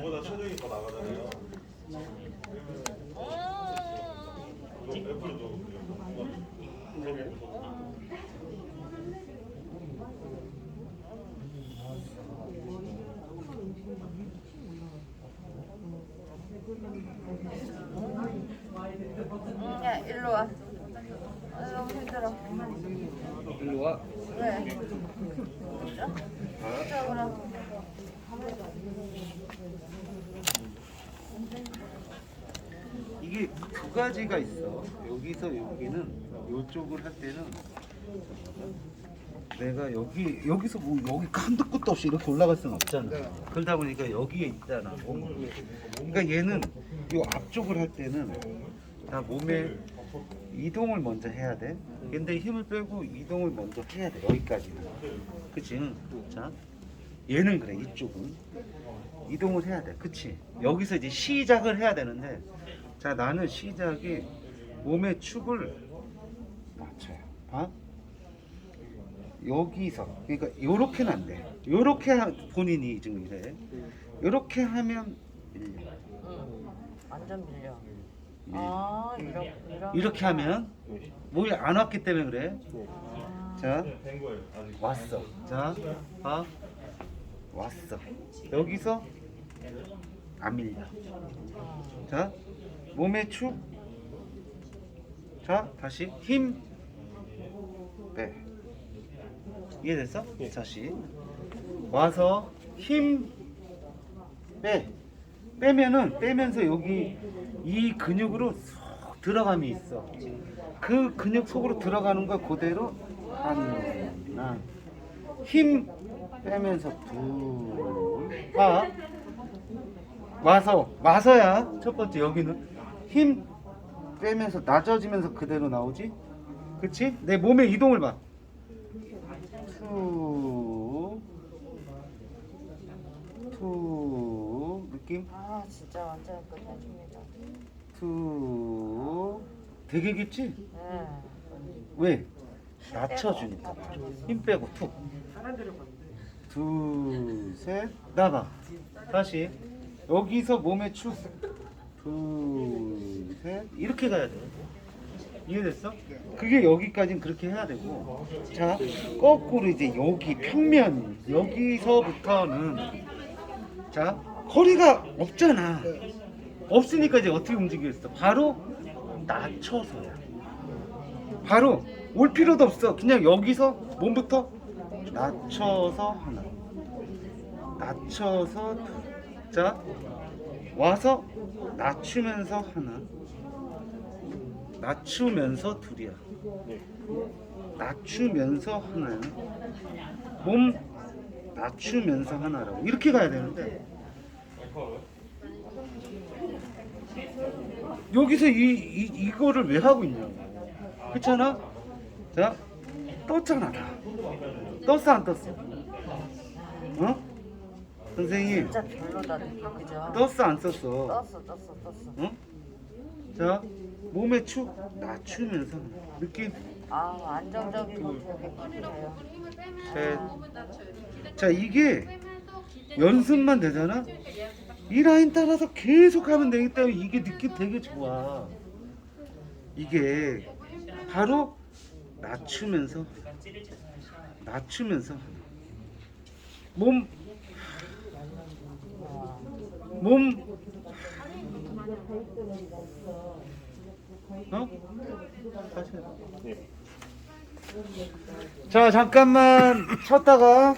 저보다 최종이 더 나가잖아요. 저 애플도 응, 야, 일로 와. 아, 너무 힘들어. 일로 와. 왜? 진짜? 진짜 그럼. 이게 두 가지가 있어. 여기서 여기는 요쪽을 할 때는 내가 여기 여기서 뭐 여기 한도 끝도 없이 이렇게 올라갈 수는 없잖아. 그러다 보니까 여기에 있잖아. 몸. 그러니까 얘는 요 앞쪽을 할 때는 나 몸에 이동을 먼저 해야 돼. 근데 힘을 빼고 이동을 먼저 해야 돼. 여기까지는. 그치? 응. 자, 얘는 그래. 이쪽은 이동을 해야 돼. 그치? 여기서 이제 시작을 해야 되는데, 자, 나는 시작이 몸의 축을 맞춰요. 봐. 여기서 그러니까 요렇게는 안 돼. 요렇게 하- 본인이 지금 이래. 요렇게 하면 밀려. 응. 완전 밀려. 아, 이렇게. 이렇게, 하면 몸이 안 왔기 때문에 그래. 아, 자. 왔어. 자, 봐. 왔어. 여기서 안 밀려. 자, 몸의 축. 자, 다시 힘 빼. 이해됐어? 다시 와서 힘 빼. 빼면은 빼면서 여기 이 근육으로 쏙 들어감이 있어. 그 근육 속으로 들어가는 거 그대로 하나 힘 빼면서 둘 봐. 와서 와서야 첫 번째 여기는 힘 빼면서 낮아지면서 그대로 나오지 그치? 내 몸의 이동을 봐 투, 투 느낌 아, 진짜 완전 끝내줍니다. 투 되게 깊지? 네. 왜? 낮춰주니까 힘 빼고 툭 둘, 셋, 나봐 다시 여기서 몸의 축 둘, 셋 이렇게 가야 돼 이해됐어? 그게 여기까지는 그렇게 해야 되고 자 거꾸로 이제 여기 평면 여기서부터는 자 허리가 없잖아 없으니까 이제 어떻게 움직이겠어 바로 낮춰서야 바로 올 필요도 없어. 그냥 여기서 몸부터 낮춰서 하나. 낮춰서 둘. 자 와서 낮추면서 하나. 낮추면서 둘이야. 낮추면서 하나야. 몸 낮추면서 하나라고. 이렇게 가야 되는데 여기서 이, 이 이거를 왜 하고 있냐고. 그렇잖아? 자, 떴잖아 다. 떴어 안 떴어? 어? 선생님 진짜 별로다, 느낌. 그죠? 떴어 안 떴어? 떴어, 떴어, 떴어. 어? 자, 몸의 축 낮추면서 느낌 아, 되게 기쁘네요. 셋. 자 이게 연습만 되잖아. 이 라인 따라서 계속 하면 되기 때문에 이게 느낌 되게 좋아. 이게 바로 낮추면서 낮추면서 몸 몸, 어? 다시 해봐. 자, 잠깐만 쉬었다가